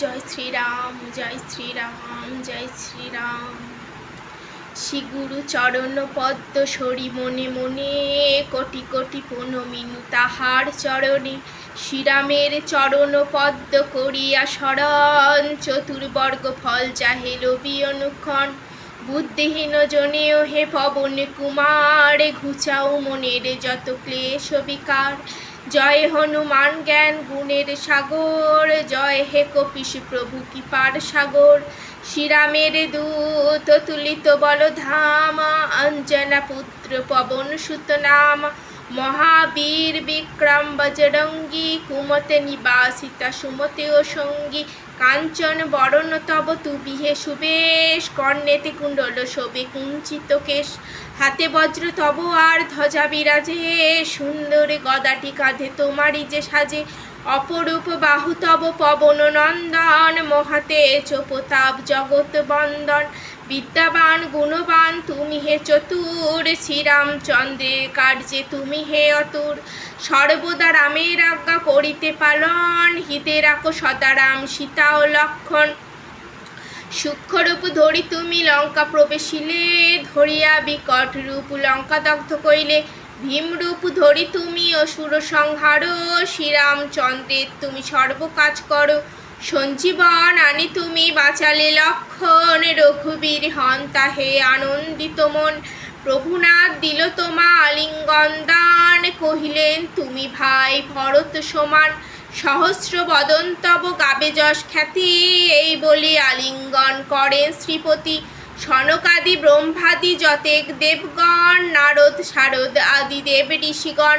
জয় শ্রীরাম জয় শ্রীরাম জয় শ্রীরাম। শ্রীগুরু চরণ পদ্ম সরি মনে মনে, কোটি কোটি পুনমিনু তাহার চরণে। শ্রীরামের চরণ পদ্ম করিয়া শরণ, চতুর্বর্গ ফল চাহে রবি অনুক্ষণ। বুদ্ধিহীন জনেও হে পবন কুমার, ঘুচাও মনের যত ক্লেশ বিকার। জয় হনুমান জ্ঞান, গুণের সাগর। জয় হে কপিস প্রভু কি পার সাগর। শ্রীরামের দূত, তুলিত বল ধাম অঞ্জনা পুত্র, পবন সুত নাম মহাবীর বিক্রম বজরঙ্গী কুমতে নিবাসিতা সুমতে ও সঙ্গী। কাঞ্চন বরণ তব তু বিহে সুবেশ, কর্ণেতে কুণ্ডল শোভে কুঞ্চিত কেশ। হাতে বজ্র তব আর ধ্বজা বিরাজে, সুন্দর গদাটি কাঁধে তোমারই যে সাজে। অপরূপ বাহুতব পবন নন্দন মহাতে চোপতাপ জগৎ বন্দন। বিদ্যাবান, গুণবান, তুমি হে চতুর। শ্রীরামচন্দ্রের কার্যে তুমি হে অতুর। সর্বদা রামের আজ্ঞা করিতে পালন। হিতে রাখো সদা রাম সীতা ও লক্ষণ। সূক্ষ্মরূপ ধরি তুমি লঙ্কা প্রবেশিলে। ধরিয়া বিকট রূপ লঙ্কা দগ্ধ কইলে ভীমরূপ ধরি তুমি, অসুর সংহার শ্রীরামচন্দ্রের তুমি সর্বকাজ করো। সঞ্জীবন আনি তুমি বাঁচালে লক্ষণ, রঘুবীর হন তাহে আনন্দিত মন। প্রভুনাথ দিল তোমা আলিঙ্গন দান, কহিলেন, তুমি ভাই ভরত সমান, সহস্র বদন তব গাবে যশ খ্যাতি। এই বলি আলিঙ্গন করেন শ্রীপতি। সনকাদি ব্রহ্মাদি যতেক দেবগণ নারদ শারদ আদি দেব ঋষিগণ,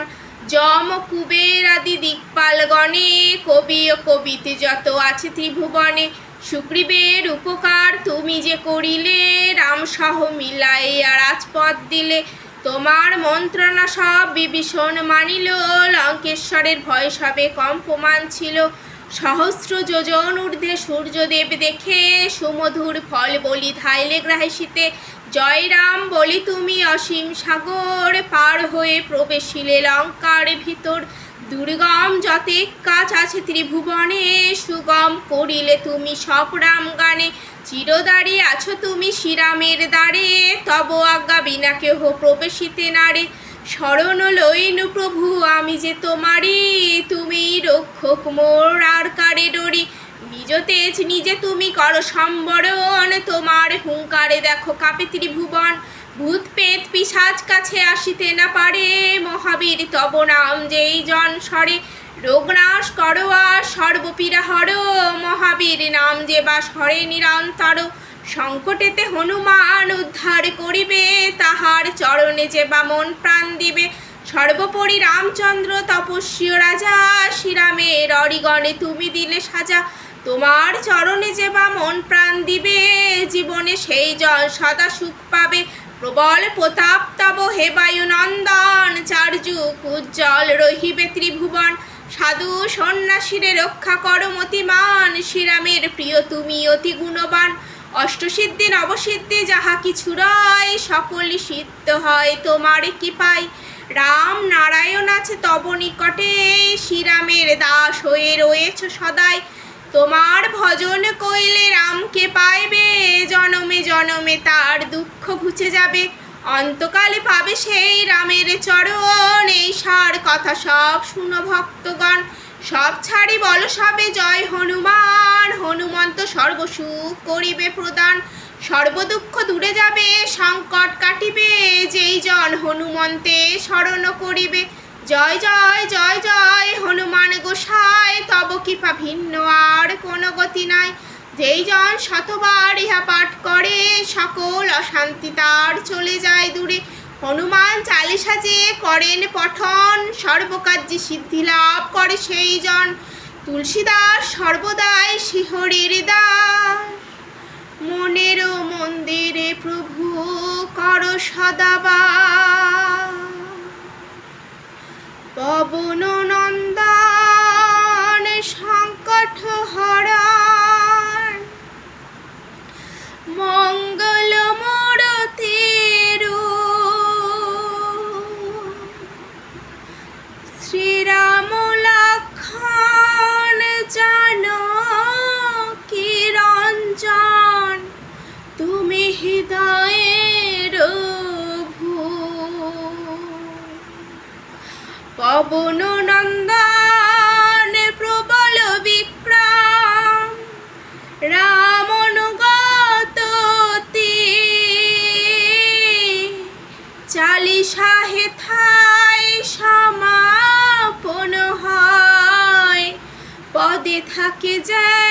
যম কুবের আদি দিকপালগণে, কবি ও কবিতে যত আছে ত্রিভুবনে, সুগ্রীবের উপকার তুমি যে করিলে, রাম রামসহ মিলাইয়া রাজপথ দিলে, তোমার মন্ত্রণা সব বিভীষণ মানিল, লঙ্কেশ্বরের ভয় সবে কম্পমান ছিল। সহস্র যোজন ঊর্ধ্বে সূর্যদেব দেখে সুমধুর ফল বলি ধাইলে গ্রাহিসিতে জয় রাম বলি তুমি অসীম সাগর পার হয়ে প্রবেশিলে লঙ্কার ভিতর। দুর্গম যতেক কাজ আছে ত্রিভুবনে, সুগম করিলে তুমি সব রাম গানে। চিরদারি আছো তুমি শ্রীরামের দ্বারে, তব আজ্ঞা বিনা কেহ প্রবেশিতে নারে। শরণ লইনু প্রভু, আমি যে তোমারই, তুমি রক্ষক মোর আর কারে ডরি? নিজ তেজ নিজে তুমি করো সম্বরণ, তোমার হুঙ্কারে দেখো কাপে ত্রিভুবন ভূত পেত পিসাজ কাছে আসিতে না পারে, মহাবীর তব নাম যেই জন সরে। রোগনাশ করো আর সর্বপীড়া হর, মহাবীর নাম যে বা সরে নিরন্তর। সংকটেতে হনুমান উদ্ধার করিবে, তাহার চরণে যে বা মন প্রাণ দিবে। সর্বোপরি রামচন্দ্র তপস্বী রাজা, শ্রীরামের অরিগণে তুমি দিলে সাজা। তোমার চরণে যে বা মন প্রাণ দিবে, জীবনে সেই জল সদা সুখ পাবে। প্রবল প্রতাপ তব হে বায়ুনন্দন চারযুগ উজ্জ্বল রহিবে ত্রিভুবন। সাধু সন্ন্যাসীরে রক্ষা করো মতিমান, শ্রীরামের প্রিয় তুমি অতি গুণবান। অষ্টসিদ্ধি নবসিদ্ধি যাহা কিছু রয় সকলই সিদ্ধ হয় তোমার কি পাই রাম নারায়ণ আছে তব নিকটে, শ্রীরামের দাস হয়ে রয়েছ সদাই। তোমার ভজন কইলে রামকে পাইবে, জনমে জনমে তার দুঃখ ঘুচে যাবে। অন্তকালে পাবে সেই রামের চরণ। এই সার কথা সব শুনো ভক্তগণ। সব ছাড়ি বল সবে জয় হনুমান। হনুমন্ত সর্বসুখ করিবে প্রদান। সর্বদুঃখ দূরে যাবে, সংকট কাটিবে। যেই জন হনুমন্তে স্মরণ করিবে, জয় জয় জয় জয়, হনুমান গোসাই, তব কৃপা ভিন্ন আর কোনো গতি নাই। যেই জন শতবার ইহা পাঠ করে সকল অশান্তি তার চলে যায় দূরে। হনুমান চালিসা যে করেন পঠন, সর্বকার্যে সিদ্ধি লাভ করে সেই জন তুলসীদাস সর্বদাই শিহরির দাস। মনেরও মন্দিরে প্রভু কর সদাবা পবন নন্দন সংকট হরণ হৃদয়ের পবন নন্দন প্রবল বিক্রম রামনুগত চালিশা হেথায় সমাপন হয় পদে থাকে যেন